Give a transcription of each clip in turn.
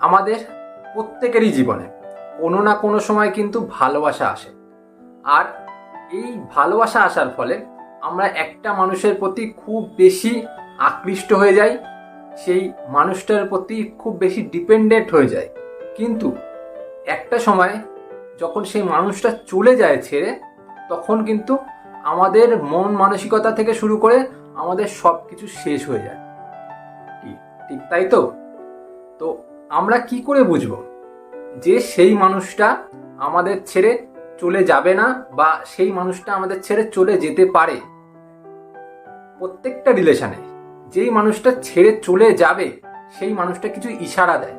আমাদের প্রত্যেকেরই জীবনে কোনো না কোনো সময় কিন্তু ভালোবাসা আসে। আর এই ভালোবাসা আসার ফলে আমরা একটা মানুষের প্রতি খুব বেশি আকৃষ্ট হয়ে যাই, সেই মানুষটার প্রতি খুব বেশি ডিপেন্ডেন্ট হয়ে যায় কিন্তু একটা সময় যখন সেই মানুষটা চলে যায় ছেড়ে, তখন কিন্তু আমাদের মন মানসিকতা থেকে শুরু করে আমাদের সব কিছু শেষ হয়ে যায়। ঠিক তাই তো? তো আমরা কি করে বুঝব যে সেই মানুষটা আমাদের ছেড়ে চলে যাবে না বা সেই মানুষটা আমাদের ছেড়ে চলে যেতে পারে? প্রত্যেকটা রিলেশনে যেই মানুষটা ছেড়ে চলে যাবে, সেই মানুষটা কিছু ইশারা দেয়।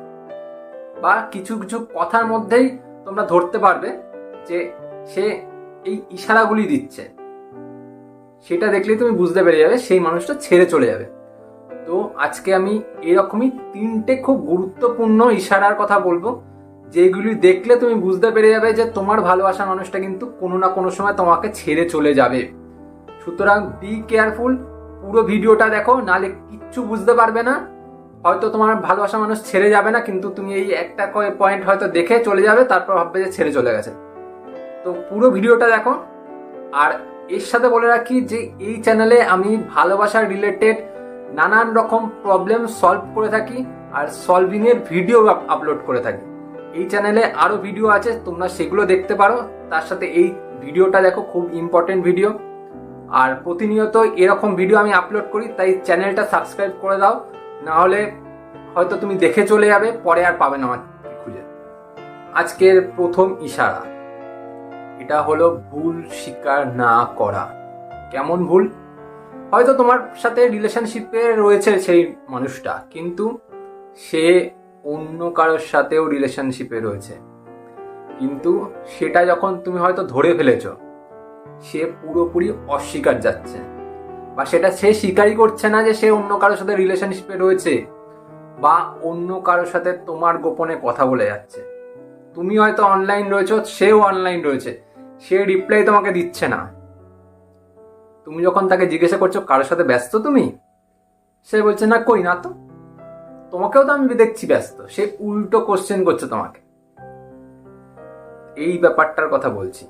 বা কিছু কিছু কথার মধ্যেই তোমরা ধরতে পারবে যে সে এই ইশারাগুলি দিচ্ছে। সেটা দেখলেই তুমি বুঝতে পেরে যাবে, সেই মানুষটা ছেড়ে চলে যাবে। তো আজকে আমি এরকমই তিনটে খুব গুরুত্বপূর্ণ ইশারার কথা বলব, যেগুলি দেখলে তুমি বুঝতে পেরে যাবে যে তোমার ভালোবাসা মানুষটা কিন্তু কোনো না কোনো সময় তোমাকে ছেড়ে চলে যাবে। সুতরাং বি কেয়ারফুল পুরো ভিডিওটা দেখো, নালে কিচ্ছু বুঝতে পারবে না। হয়তো তোমার ভালোবাসা মানুষ ছেড়ে যাবে না, কিন্তু তুমি এই একটা পয়েন্ট হয়তো দেখে চলে যাবে, তারপর ভাববে যে ছেড়ে চলে গেছে। তো পুরো ভিডিওটা দেখো, আর এর সাথে বলে রাখি যে এই চ্যানেলে আমি ভালোবাসার রিলেটেড নানান রকম প্রবলেম সলভ করে থাকি আর সলভিং এর ভিডিও আপলোড করে থাকি। এই চ্যানেলে আরও ভিডিও আছে, তোমরা সেগুলো দেখতে পারো। তার সাথে এই ভিডিওটা দেখো, খুব ইম্পর্টেন্ট ভিডিও আর প্রতিনিয়ত এরকম ভিডিও আমি আপলোড করি, তাই চ্যানেলটা সাবস্ক্রাইব করে দাও। না হলে হয়তো তুমি দেখে চলে যাবে, পরে আর পাবে না আমার খুঁজে। আজকের প্রথম ইশারা। এটা হলো ভুল স্বীকার না করা। কেমন ভুল? হয়তো তোমার সাথে রিলেশনশিপে রয়েছে সেই মানুষটা, কিন্তু সে অন্য কারোর সাথেও রিলেশনশিপে রয়েছে। কিন্তু সেটা যখন তুমি হয়তো ধরে ফেলেছ, সে পুরোপুরি অস্বীকার যাচ্ছে। বা সেটা সে স্বীকারই করছে না যে সে অন্য কারোর সাথে রিলেশনশিপে রয়েছে, বা অন্য কারোর সাথে তোমার গোপনে কথা বলে যাচ্ছে। তুমি হয়তো অনলাইন রয়েছ, সেও অনলাইন রয়েছে। সে রিপ্লাই তোমাকে দিচ্ছে না। তুমি যখন তাকে জিজ্ঞাসা করছ কারোর সাথে ব্যস্ত তুমি? সে বলছে, না, কই না তো। তোমাকেও তো আমি দেখছি ব্যস্ত। সে উল্টো কোশ্চেন করছে তোমাকে। এই ব্যাপারটার কথা বলছি,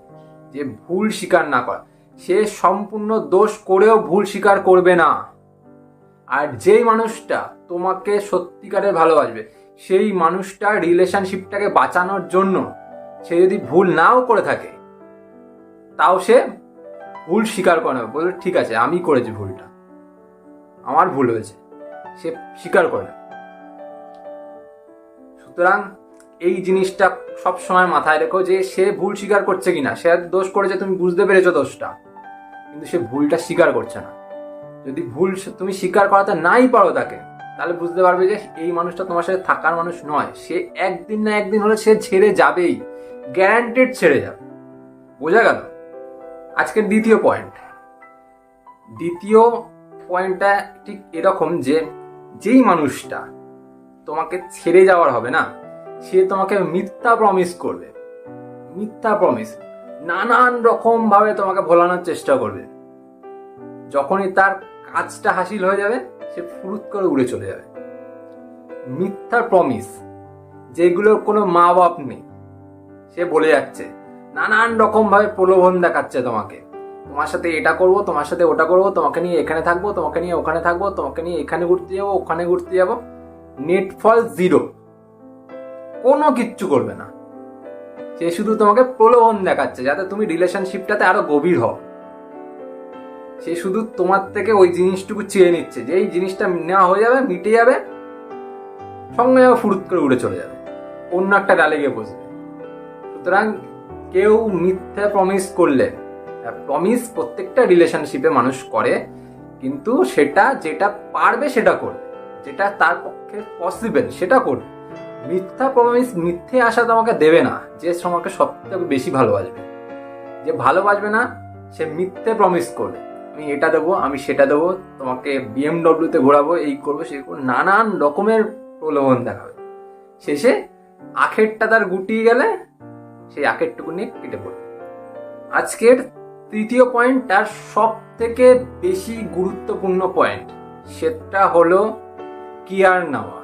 যে ভুল স্বীকার না করা। সে সম্পূর্ণ দোষ করেও ভুল স্বীকার করবে না। আর যেই মানুষটা তোমাকে সত্যিকারে ভালোবাসবে, সেই মানুষটা রিলেশনশিপটাকে বাঁচানোর জন্য সে যদি ভুল নাও করে থাকে, তাও সে ভুল স্বীকার করে নেবে। বলবে, ঠিক আছে, আমি করেছি ভুলটা। আমার ভুল হয়েছে। সে স্বীকার করে সুতরাং এই জিনিসটা সব সময় মাথায় রেখো যে সে ভুল স্বীকার করছে কিনা। সে দোষ করেছে, তুমি বুঝতে পেরেছ দোষটা। কিন্তু সে ভুলটা স্বীকার করছে না। যদি ভুল তুমি স্বীকার করাতে নাই পারো তাকে, তাহলে বুঝতে পারবে যে এই মানুষটা তোমার সাথে থাকার মানুষ নয়। সে একদিন না একদিন হলে সে ছেড়ে যাবেই। গ্যারান্টেড ছেড়ে যাবে। বোঝা গেল? আজকের দ্বিতীয় পয়েন্ট দ্বিতীয় পয়েন্টটা ঠিক এরকম যে, যেই মানুষটা তোমাকে ছেড়ে যাওয়ার হবে না, সে তোমাকে মিথ্যা প্রমিস করবে। মিথ্যা প্রমিস নানান রকম ভাবে তোমাকে ভোলানোর চেষ্টা করবে। যখনই তার কাজটা হাসিল হয়ে যাবে, সে ফুরুত করে উড়ে চলে যাবে। মিথ্যা প্রমিস যেগুলোর কোনো মা বাপ নেই, সে বলে যাচ্ছে নানান রকম ভাবে প্রলোভন দেখাচ্ছে তোমাকে। তোমার সাথে এটা করব, তোমার সাথে ওটা করব, তোমাকে নিয়ে এখানে থাকব, তোমাকে নিয়ে ওখানে থাকব, তোমাকে নিয়ে এখানে ঘুরতে যাব, ওখানে ঘুরতে যাব। নেট ফল জিরো কোনো কিচ্ছু করবে না। সে শুধু তোমাকে প্রলোভন দেখাচ্ছে, যাতে তুমি রিলেশনশিপটাতে আরও গভীর হও। সে শুধু তোমার থেকে ওই জিনিসটুকু চেয়ে নিচ্ছে, যে এই জিনিসটা নেওয়া হয়ে যাবে, মিটে যাবে, সঙ্গে ফুরুত করে উড়ে চলে যাবে। অন্য একটা ডালে গিয়ে বসবে। সুতরাং কেউ মিথ্যা প্রমিস করলে প্রমিস প্রত্যেকটা রিলেশনশিপে মানুষ করে, কিন্তু সেটা যেটা পারবে সেটা করবে, যেটা তার পক্ষে পসিবল সেটা করবে। মিথ্যা প্রমিস মিথ্যে আশা তোমাকে দেবে না, যে তোমাকে সব থেকে বেশি ভালোবাসবে। যে ভালোবাসবে না, সে মিথ্যে প্রমিস করবে। আমি এটা দেবো, আমি সেটা দেবো, তোমাকে বিএমডব্লিউতে ঘোরাবো, এই করব, সেই করব, নানান রকমের প্রলোভন দেখাবে। শেষে আখেরটা তার গুটিয়ে গেলে সেই আখেরটুকু নিয়ে কেটে পড়বে আজকের তৃতীয় পয়েন্ট তার সব থেকে বেশি গুরুত্বপূর্ণ পয়েন্ট সেটা হলো কেয়ার নেওয়া।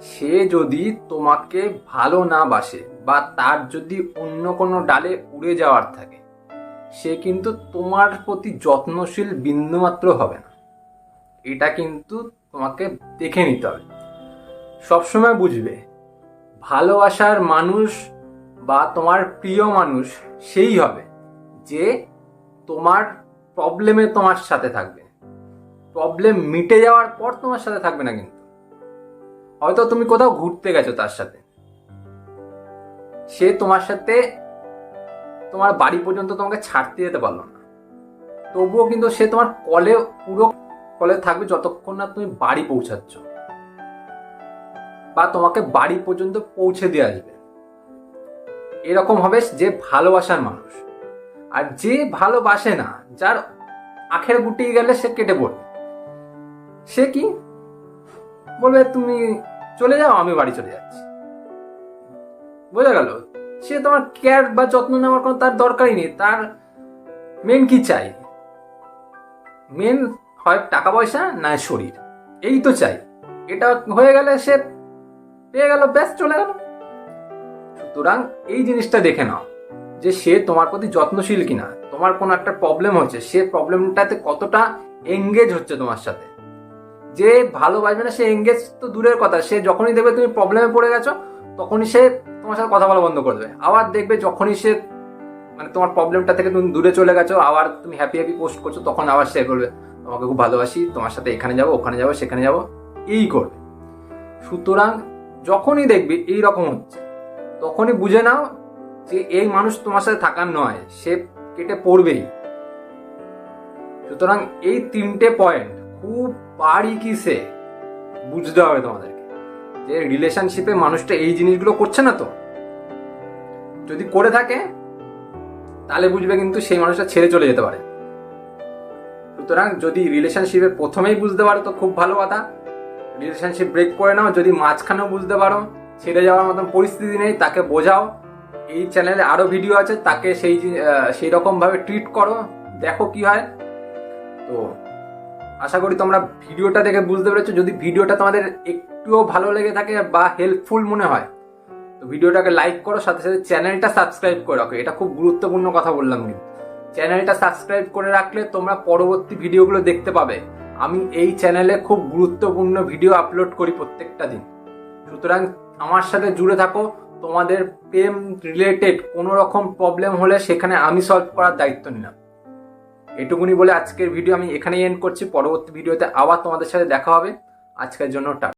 সে যদি তোমাকে ভালো না বাসে বা তার যদি অন্য কোনো ডালে উড়ে যাওয়ার থাকে, সে কিন্তু তোমার প্রতি যত্নশীল বিন্দুমাত্র হবে না। এটা কিন্তু তোমাকে দেখে নিতে হবে। সবসময় বুঝবে ভালোবাসার মানুষ বা তোমার প্রিয় মানুষ সেই হবে যে তোমার প্রবলেমে তোমার সাথে থাকবে। প্রবলেম মিটে যাওয়ার পর তোমার সাথে থাকবে না কিন্তু। হয়তো তুমি কোথাও ঘুরতে গেছো তার সাথে। সে তোমার সাথে তোমার বাড়ি পর্যন্ত তোমাকে ছাড়তে যেতে পারল না। তবুও কিন্তু সে তোমার কলে পুরো কলে থাকবে যতক্ষণ না তুমি বাড়ি পৌঁছাচ্ছ। বা তোমাকে বাড়ি পর্যন্ত পৌঁছে দিয়ে আসবে। এরকম হবে যে ভালোবাসার মানুষ। আর যে ভালোবাসে না, যার আখের গুটিয়ে গেলে সে কেটে পড়বে। সে কি? বলবে, তুমি চলে যাও, আমি বাড়ি চলে যাচ্ছি। বোঝা গেল, সে তোমার কেয়ার বা যত্ন নেওয়ার কোনো তার দরকারই নেই। তার মেন কি চাই? মেন হয় টাকা পয়সা, না শরীর। এই তো চাই। এটা হয়ে গেলে সে পেয়ে গেল, ব্যাস, চলে গেল। সুতরাং এই জিনিসটা দেখে নাও, যে সে তোমার প্রতি যত্নশীল কিনা, তোমার কোনো একটা প্রবলেম হচ্ছে সে প্রবলেমটাতে কতটা এঙ্গেজ হচ্ছে তোমার সাথে। যে ভালোবাসবে না, সে এঙ্গেজ তো দূরের কথা, সে যখনই দেখবে তুমি প্রবলেমে পড়ে গেছো, তখনই সে তোমার সাথে কথা বলা বন্ধ করে দেবে। আবার দেখবে যখনই সে মানে তোমার প্রবলেমটা থেকে তুমি দূরে চলে গেছো, আবার তুমি হ্যাপি হ্যাপি পোস্ট করছ, তখন আবার সে করবে তোমাকে খুব ভালোবাসি, তোমার সাথে এখানে যাব, ওখানে যাব, সেখানে যাব, এই করবে। সুতরাং যখনই দেখবে এই রকম হচ্ছে, তখনই বুঝে নাও যে এই মানুষ তোমার সাথে থাকার নয়, সে কেটে পড়বেই। সুতরাং এই তিনটে পয়েন্ট খুব বারিকিসে বুঝতে হবে তোমাদেরকে, যে রিলেশনশিপে মানুষটা এই জিনিসগুলো করছে না তো? যদি করে থাকে, তাহলে বুঝবে কিন্তু সেই মানুষটা ছেড়ে চলে যেতে পারে। সুতরাং যদি রিলেশনশিপে প্রথমেই বুঝতে পারো তো খুব ভালো কথা। রিলেশনশিপ ব্রেক করে নাও, যদি মাঝখানেও বুঝতে পারো, ছেড়ে যাওয়ার মতন পরিস্থিতি নেই, তাকে বোঝাও। এই চ্যানেলে আরও ভিডিও আছে, তাকে সেই সেই রকমভাবে ট্রিট করো, দেখো কি হয়। তো, আশা করি তোমরা ভিডিওটা দেখে বুঝতে পেরেছ। যদি ভিডিওটা তোমাদের একটুও ভালো লেগে থাকে বা হেল্পফুল মনে হয়, তো ভিডিওটাকে লাইক করো, সাথে সাথে চ্যানেলটা সাবস্ক্রাইব করে রাখো। এটা খুব গুরুত্বপূর্ণ কথা বললাম কিন্তু চ্যানেলটা সাবস্ক্রাইব করে রাখলে তোমরা পরবর্তী ভিডিওগুলো দেখতে পাবে। আমি এই চ্যানেলে খুব গুরুত্বপূর্ণ ভিডিও আপলোড করি প্রত্যেকটা দিন। সুতরাং আমার সাথে জুড়ে থাকো, তোমাদের প্রেম রিলেটেড কোনো রকম প্রবলেম হলে সেখানে আমি সলভ করার দায়িত্ব নিলাম। এটুকুনি বলে আজকের ভিডিও আমি এখানেই এন্ড করছি। পরবর্তী ভিডিওতে আবার তোমাদের সাথে দেখা হবে। আজকের জন্য টাটা।